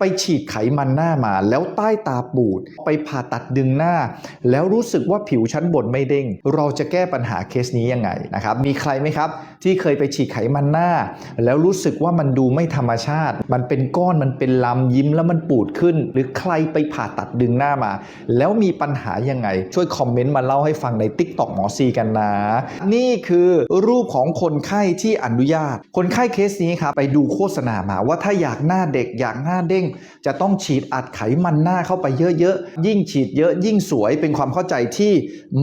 ไปฉีดไขมันหน้ามา แล้วใต้ตาปูด ไปผ่าตัดดึงหน้า แล้วรู้สึกว่าผิวชั้นบนไม่เด้ง เราจะแก้ปัญหาเคสนี้ยังไงนะครับ มีใครไหมครับ ที่เคยไปฉีดไขมันหน้า แล้วรู้สึกว่ามันดูไม่ธรรมชาติ มันเป็นก้อนมันเป็นลำยิ้มแล้วมันปูดขึ้น หรือใครไปผ่าตัดดึงหน้ามา แล้วมีปัญหายังไง ช่วยคอมเมนต์มาเล่าให้ฟังใน t ิ k t o k หมอซีกันนะ นี่คือรูปของคนไข้ที่อนุญาต คนไข้เคสนี้ครับไปดูโฆษณามาว่าถ้าอยากหน้าเด็กอยากหน้าเด้งจะต้องฉีดอัดไขมันหน้าเข้าไปเยอะๆ ยิ่งฉีดเยอะยิ่งสวยเป็นความเข้าใจที่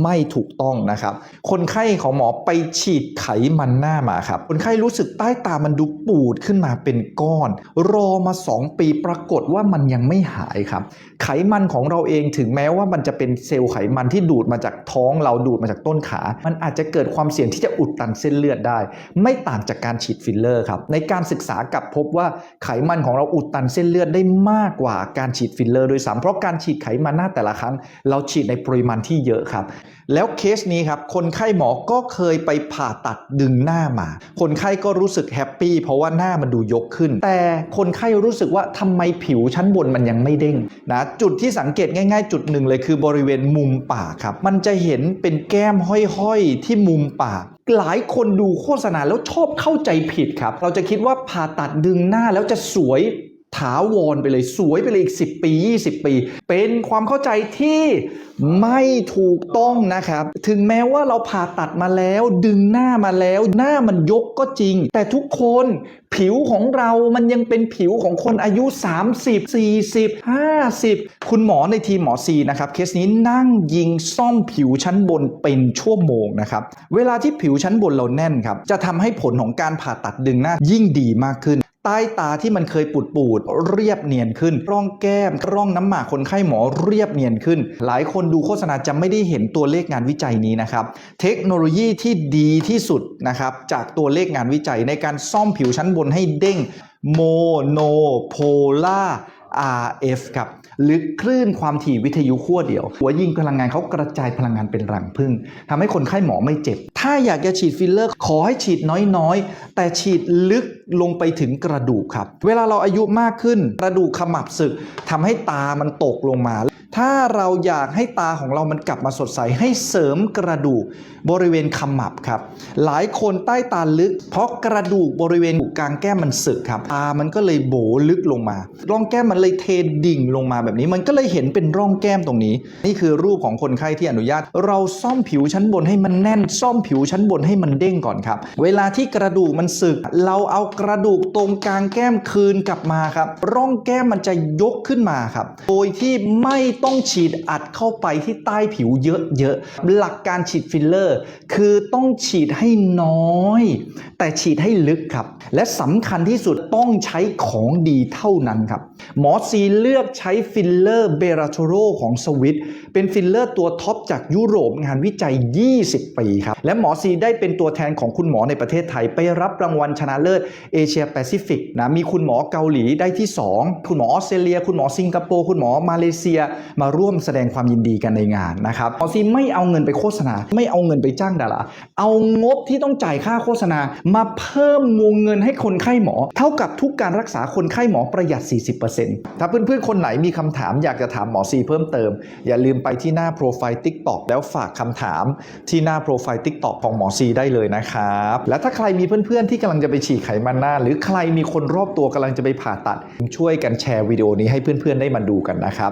ไม่ถูกต้องนะครับ คนไข้ของหมอไปฉีดไขมันหน้ามาครับ คนไข้รู้สึกใต้ตามันดูปูดขึ้นมาเป็นก้อน รอมา 2 ปีปรากฏว่ามันยังไม่หายครับ ไขมันของเราเองถึงแม้ว่ามันจะเป็นเซลล์ไขมันที่ดูดมาจากท้องเราดูดมาจากต้นขา มันอาจจะเกิดความเสี่ยงที่จะอุดตันเส้นเลือดได้ ไม่ต่างจากการฉีดฟิลเลอร์ครับในการศึกษากลับพบว่าไขมันของเราอุดตันเส้นเลือดได้มากกว่าการฉีดฟิลเลอร์โดยซ้ำเพราะการฉีดไขมันหน้าแต่ละครั้ง เราฉีดในปริมาณที่เยอะครับ แล้วเคสนี้ครับ คนไข้หมอก็เคยไปผ่าตัดดึงหน้ามา คนไข้ก็รู้สึกแฮปปี้เพราะว่าหน้ามันดูยกขึ้น แต่คนไข้รู้สึกว่าทำไมผิวชั้นบนมันยังไม่เด้งนะจุดที่สังเกตง่าย ๆ จุดหนึ่งเลยคือบริเวณมุมปากครับ มันจะเห็นเป็นแก้มห้อยๆ ที่มุมปากหลายคนดูโฆษณาแล้วชอบเข้าใจผิดครับ เราจะคิดว่าผ่าตัดดึงหน้าแล้วจะสวย ถาวรไปเลยสวยไปเลยอีก 10 ปี 20 ปี เป็นความเข้าใจที่ไม่ถูกต้องนะครับ ถึงแม้ว่าเราผ่าตัดมาแล้ว ดึงหน้ามาแล้ว หน้ามันยกก็จริง แต่ทุกคนผิวของเรามันยังเป็นผิวของคนอายุ 30 40 50 คุณหมอในทีมหมอซีนะครับ เคสนี้นั่งยิงซ่อมผิวชั้นบนเป็นชั่วโมงนะครับ เวลาที่ผิวชั้นบนเราแน่นครับ จะทำให้ผลของการผ่าตัดดึงหน้ายิ่งดีมากขึ้น ใต้ตาที่มันเคยปูดปูดๆเรียบเนียนขึ้น ร่องแก้ม ร่องน้ำหมากคนไข้หมอเรียบเนียนขึ้น หลายคนดูโฆษณาจะไม่ได้เห็นตัวเลขงานวิจัยนี้นะครับ เทคโนโลยีที่ดีที่สุดนะครับจากตัวเลขงานวิจัยในการซ่อมผิวชั้นบนให้เด้งโมโนโพล่า RF ครับหรือคลื่นความถี่วิทยุขั้วเดียว หัวยิงพลังงานเขากระจายพลังงานเป็นรังพึ่งทำให้คนไข้หมอไม่เจ็บ ถ้าอยากจะฉีดฟิลเลอร์ ขอให้ฉีดน้อยๆ แต่ฉีดลึกลงไปถึงกระดูกครับ เวลาเราอายุมากขึ้น กระดูกขมับสึกทำให้ตามันตกลงมา ถ้าเราอยากให้ตาของเรามันกลับมาสดใสให้เสริมกระดูกบริเวณขมับครับ หลายคนใต้ตาลึก เพราะกระดูกบริเวณกลางแก้มมันสึกครับตามันก็เลยโบลึกลงมาร่องแก้มมันเลยเทดิ่งลงมาแบบนี้มันก็เลยเห็นเป็นร่องแก้มตรงนี้ นี่คือรูปของคนไข้ที่อนุญาต เราซ่อมผิวชั้นบนให้มันแน่น ซ่อมผิวชั้นบนให้มันเด้งก่อนครับ เวลาที่กระดูกมันสึก เราเอากระดูกตรงกลางแก้มคืนกลับมาครับ ร่องแก้มมันจะยกขึ้นมาครับ โดยที่ไม่ต้องฉีดอัดเข้าไปที่ใต้ผิวเยอะๆ หลักการฉีดฟิลเลอร์ คือต้องฉีดให้น้อย แต่ฉีดให้ลึกครับ และสำคัญที่สุดต้องใช้ของดีเท่านั้นครับ หมอซีเลือกใช้ฟิลเลอร์เบราโทโรของสวิตเป็นฟิลเลอร์ตัวท็อปจากยุโรปงานวิจัย 20 ปีครับ และหมอซีได้เป็นตัวแทนของคุณหมอในประเทศไทยไปรับรางวัลชนะเลิศเอเชียแปซิฟิกนะมีคุณหมอเกาหลีได้ที่ 2 คุณหมอออสเตรเลีย คุณหมอสิงคโปร์คุณหมอมาเลเซียมาร่วมแสดงความยินดีกันในงานนะครับหมอซีไม่เอาเงินไปโฆษณา ไม่เอาเงินไปจ้างดาราเอางบที่ต้องจ่ายค่าโฆษณา มาเพิ่มวงเงินให้คนไข้หมอ เท่ากับทุกการรักษาคนไข้หมอประหยัด 40%ถ้าเพื่อนๆ คนไหนมีคำถามอยากจะถามหมอซีเพิ่มเติม อย่าลืมไปที่หน้าโปรไฟล์ TikTok แล้วฝากคำถามที่หน้าโปรไฟล์ TikTok ของหมอซีได้เลยนะครับ และถ้าใครมีเพื่อนๆ ที่กำลังจะไปฉีดไขมันหน้า หรือใครมีคนรอบตัวกำลังจะไปผ่าตัด ช่วยกันแชร์วิดีโอนี้ให้เพื่อนๆ ได้มาดูกันนะครับ